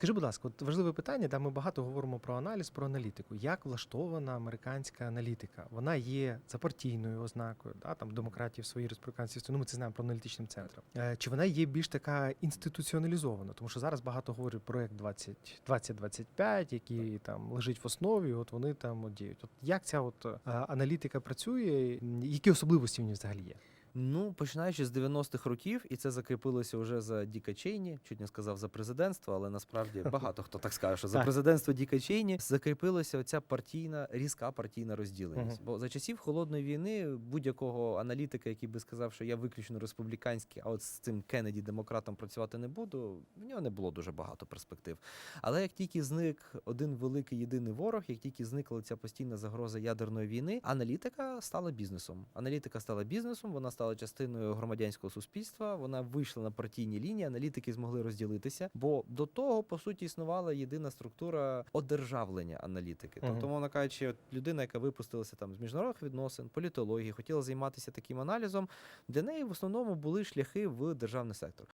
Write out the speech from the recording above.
Скажи, будь ласка, от важливе питання, де ми багато говоримо про аналіз, про аналітику. Як влаштована американська аналітика? Вона є за партійною ознакою, да, там демократії в своїй республіканській ну, ми це знаємо про аналітичним центром. Е, Чи вона є більш така інституціоналізована? Тому що зараз багато говорять про проект 20, 2025, який там лежить в основі, от вони там от діють. От як ця от е, аналітика працює? Які особливості в ній взагалі є? Ну, починаючи з 90-х років, і це закріпилося вже за Діка Чейні, чуть не сказав за президентство, але насправді багато хто так скаже, що за президентство Діка Чейні закріпилася оця партійна, різка партійна розділеність. Бо за часів холодної війни будь-якого аналітика, який би сказав, що я виключно республіканський, а от з цим Кеннеді демократом працювати не буду, в нього не було дуже багато перспектив. Але як тільки зник один великий єдиний ворог, як тільки зникла ця постійна загроза ядерної війни, аналітика стала бізнесом. Аналітика стала бізнесом, вона стала частиною громадянського суспільства. Вона вийшла на партійні лінії. Аналітики змогли розділитися, бо до того по суті існувала єдина структура одержавлення аналітики. Тобто, мовно кажучи, от людина, яка випустилася там з міжнародних відносин, політології, хотіла займатися таким аналізом. Для неї в основному були шляхи в державний сектор.